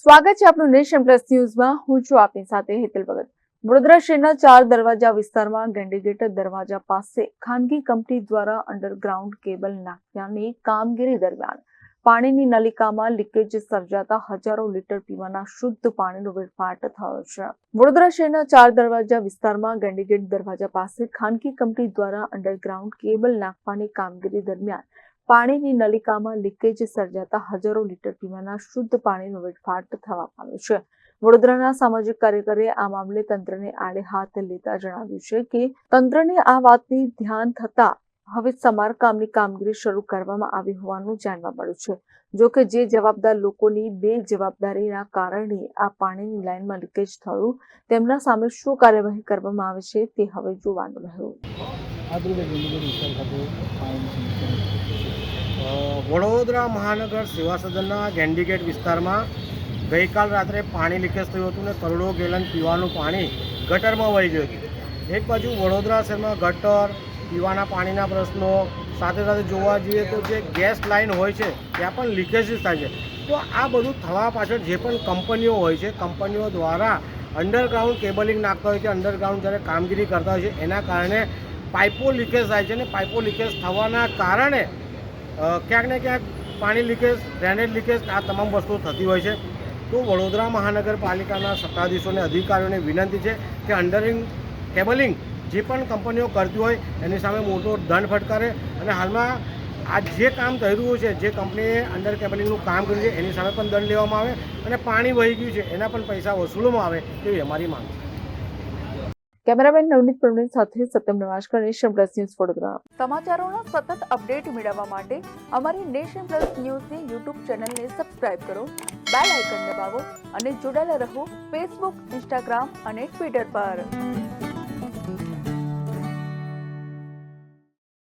સ્વાગત છે આપનું નેશન પ્લસ ન્યૂઝમાં. હું છું આપની સાથે હેતલ ભગત. વડોદરા શહેરના ચાર દરવાજા વિસ્તારમાં ગેન્ડીગેટ દરવાજા પાસે ખાનગી કંપની દ્વારા અંડરગ્રાઉન્ડ કેબલ નાખ્યાની કામગીરી દરમિયાન પાણીની નલિકામાં લીકેજ સર્જાતા હજારો લીટર પીવાના શુદ્ધ પાણીનો વેડફાટ થયો છે. વડોદરા શહેરના ચાર દરવાજા વિસ્તારમાં ગેન્ડીગેટ દરવાજા પાસે ખાનગી કંપની દ્વારા અંડરગ્રાઉન્ડ કેબલ નાખવાની કામગીરી દરમિયાન પાણીની નલિકામાં લીકેજ સર્જાતા હજારો લીટર પીવાના શુદ્ધ પાણીનો વેડફાટ થવા પામ્યો છે. વડોદરાના સામાજિક કાર્યકરે આ મામલે તંત્રને આડે હાથ લેતા જણાવ્યું છે કે તંત્રને આ વાતની ધ્યાન થતા હવે સમારકામની કામગીરી શરૂ કરવામાં આવી હોવાનું જાણવા મળ્યું છે. જો કે જે જવાબદાર લોકોની બે જવાબદારીના કારણે આ પાણીની લાઇનમાં લીકેજ થયું, તેમના સામે શું કાર્યવાહી કરવામાં આવે છે તે હવે જોવાનું રહ્યું. વડોદરા મહાનગર સેવા સદનના ગેન્ડીગેટ વિસ્તારમાં ગઈકાલ રાત્રે પાણી લીકેજ થયું હતું ને કરોડો ગેલન પીવાનું પાણી ગટરમાં વહી ગયું હતું. એક બાજુ વડોદરા શહેરમાં ગટર, પીવાના પાણીના પ્રશ્નો, સાથે સાથે જોવા જઈએ તો જે ગેસ લાઇન હોય છે, ત્યાં પણ લીકેજીસ થાય છે. તો આ બધું થવા પાછળ જે પણ કંપનીઓ હોય છે, કંપનીઓ દ્વારા અંડરગ્રાઉન્ડ કેબલિંગ નાખતા હોય છે, અંડરગ્રાઉન્ડ જ્યારે કામગીરી કરતા હોય છે, એના કારણે પાઇપો લીકેજ થાય છે અને પાઇપો લીકેજ થવાના કારણે ક્યાંક ને ક્યાંક પાણી લીકેજ, ડ્રેનેજ લીકેજ, આ તમામ વસ્તુઓ થતી હોય છે. તો વડોદરા મહાનગરપાલિકાના સત્તાધીશોને અધિકારીઓને વિનંતી છે કે અંડરિંગ કેબલિંગ જે પણ કંપનીઓ કરતી હોય, એની સામે મોટો દંડ ફટકારે અને હાલમાં આ જે કામ થઈ રહ્યું છે, જે કંપનીએ અંડર કેબલિંગનું કામ કર્યું છે, એની સામે પણ દંડ લેવામાં આવે અને પાણી વહી ગયું છે, એના પણ પૈસા વસૂલવામાં આવે તેવી અમારી માંગ છે. કેમેરામેન નવનીત પ્રવીણ સાથે સત્યમ નવાશકર નેશન પ્લસ ન્યૂઝ ફોટોગ્રામ સમાચારોના સતત અપડેટ મેળવવા માટે અમારી નેશન પ્લસ ન્યૂઝની યુટ્યુબ ચેનલને સબસ્ક્રાઇબ કરો, બેલ આઇકન દબાવો અને જોડાયેલા રહો ફેસબુક, ઇન્સ્ટાગ્રામ અને ટ્વિટર પર.